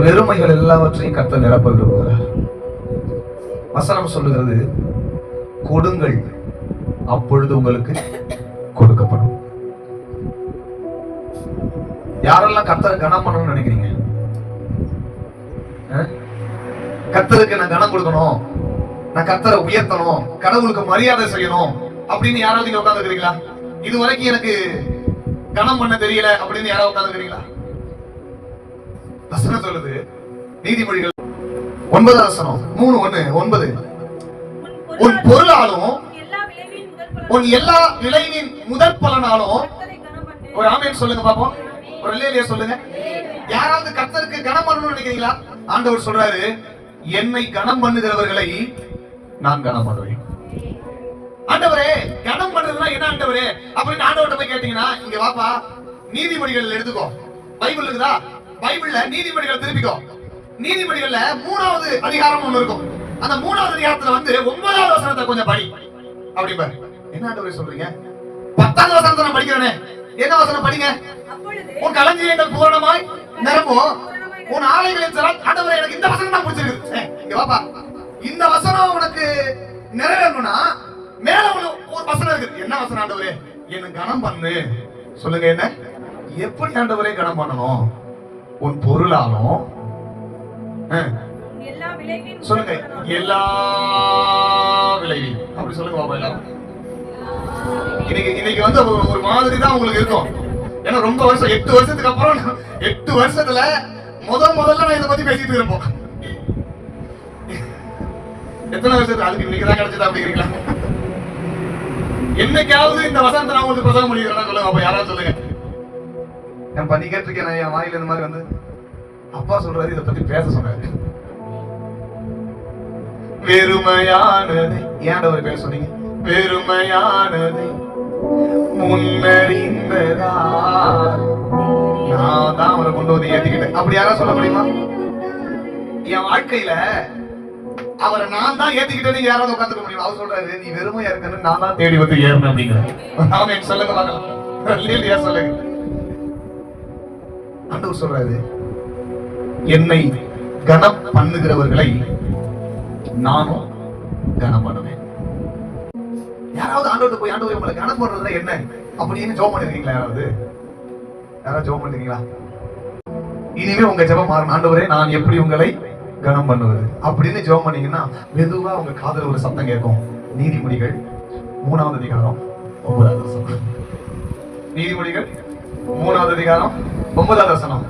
வெறுமைகள் எல்லாவற்றையும் கத்த நிரப்ப விரும்புகிறார் வசனம் சொல்லுகிறது கொடுங்கள் அப்பொழுது உங்களுக்கு கொடுக்கப்படும். யாரெல்லாம் கத்தரை கனம் பண்ணணும்னு நினைக்கிறீங்க? அஹ்? நான் கனம் கொடுக்கணும் நான் கத்தரை உயர்த்தணும் கடவுளுக்கு மரியாதை செய்யணும் அப்படின்னு யாராவது நீங்க உட்காந்துருக்கீங்களா இது வரைக்கும் எனக்கு கனம் பண்ண தெரியல அப்படின்னு யாராவது உட்காந்துருக்கீங்களா வசனம் சொல்லுது. நீதிமொழிகள் ஒன்பது வசனம். மூணு ஒண்ணு ஒன்பது. உன் பொருளாலும் உன் எல்லா விளைவின் முதற் பலனாலும் ஒரு ஆமையன் சொல்லுங்க பாப்போம். ஒரு இல்லையிலேயே சொல்லுங்க. யாராவது கர்த்தருக்கு கனம் பண்ணணும்னு நினைக்கிறீங்களா? ஆண்டவர் சொல்றாரு என்னை கனம் பண்ணுகிறவர்களை நான் கனம் பண்ணுவேன். ஆண்டவரே கனம் பண்றதுனா என்ன ஆண்டவரே? அப்படின்னு ஆண்டவர்கிட்ட போய் கேட்டீங்கன்னா இங்க வாப்பா நீதிமொழிகள் எடுத்துக்கோ பைபிள் இருக்குதா? பைபிள்ல நீதிமொழிகள் திருப்பிக்கோ. நீதிமொழிகள்ல மூணாவது அதிகாரம் ஒண்ணு இருக்கும். அந்த மூணாவது அதிகாரத்துல வந்து ஒன்பதாவது வசனத்தை கொஞ்சம் படி. அப்படிம்பாரு என்ன ஆண்டவரே சொல்றீங்க? பத்தாவது வசனத்தை நான் படிக்கிறேனே. என்ன வசனம் படிங்க? உன் களஞ்சியங்கள் பூரணமாய் நிரம்பும். உன் ஆலைகளின் திறன் ஆண்டவரே எனக்கு இந்த வசனம் தான் பிடிச்சிருக்கு. ஏய், இங்க வாப்பா. இந்த வசனம் உனக்கு நிறைவேறணும்னா மேல ஒரு ஒரு வசனம் இருக்கு என்ன வசனம் ஆண்டவரே? என்ன கனம் பண்ணு. சொல்லுங்க என்ன? எப்படி ஆண்டவரே கனம் பண்ணணும்? உன் பொருளாலும் முதல் சொல்லுங்க. எல்லா விளைவி அப்படி சொல்லுங்க பாப்பா எல்லாரும். இன்னைக்கு இன்னைக்கு வந்து ஒரு மாதிரி தான் உங்களுக்கு இருக்கும். ஏன்னா ரொம்ப வருஷம் எட்டு வருஷத்துக்கு அப்புறம் எட்டு வருஷத்துல முத முதல்ல நான் இதை பத்தி பேசிட்டு இருப்போம். எத்தனை வருஷத்துக்கு? அதுக்கு இன்னைக்கு தான் கிடைச்சதா அப்படிங்கிறீங்களா? என்னைக்காவது இந்த வசனத்தை நான் உங்களுக்கு பிரசவம் பண்ணிக்கிறேன் சொல்லுங்க அப்ப யாராவது சொல்லுங்க. நான் பண்ணி கேட்டிருக்கேன் என் வாயில இந்த மாதிரி வந்து அப்பா சொல்றாரு இதை பத்தி பேச சொன்னாரு. பெருமையானது ஏன் ஒரு பேர் சொன்னீங்க? பெருமையானது முன்னறிந்ததா நான் தான் அவரை கொண்டு வந்து ஏத்திக்கிட்டேன். அப்படி யாராவது சொல்ல முடியுமா? என் வாழ்க்கையில அவரை நான் தான் ஏத்திக்கிட்டேன்னு யாராவது உட்காந்துக்க முடியுமா? அவர் சொல்றாரு நீ வெறுமையா இருக்கன்னு நான் தான் தேடி வந்து ஏறினேன் அப்படிங்கிறேன் அவன் சொல்லுங்க பார்க்கலாம். சொல்லுங்க. ஆண்டவர் சொல்றாரு என்னை கனம் பண்ணுகிறவர்களை நானும் கனம் பண்ணுவேன் யாராவது ஆண்டவர் போய் ஆண்டவர் உங்களை கனம் பண்றதுல என்ன? அப்படின்னு ஜோம் பண்ணிருக்கீங்களா யாராவது? யாராவது ஜோம் பண்ணிருக்கீங்களா? இனிமே உங்க ஜெபம் மாறும் ஆண்டவரே நான் எப்படி உங்களை கனம் பண்ணுவது அப்படின்னு ஜெபம் பண்ணீங்கன்னா மெதுவா உங்க காதல ஒரு சத்தம் கேட்கும். நீதிமொழிகள் மூணாவது அதிகாரம் ஒன்பதாவது நீதிமொழிகள் மூணாவது அதிகாரம் ஒன்பதாவது வசனம்.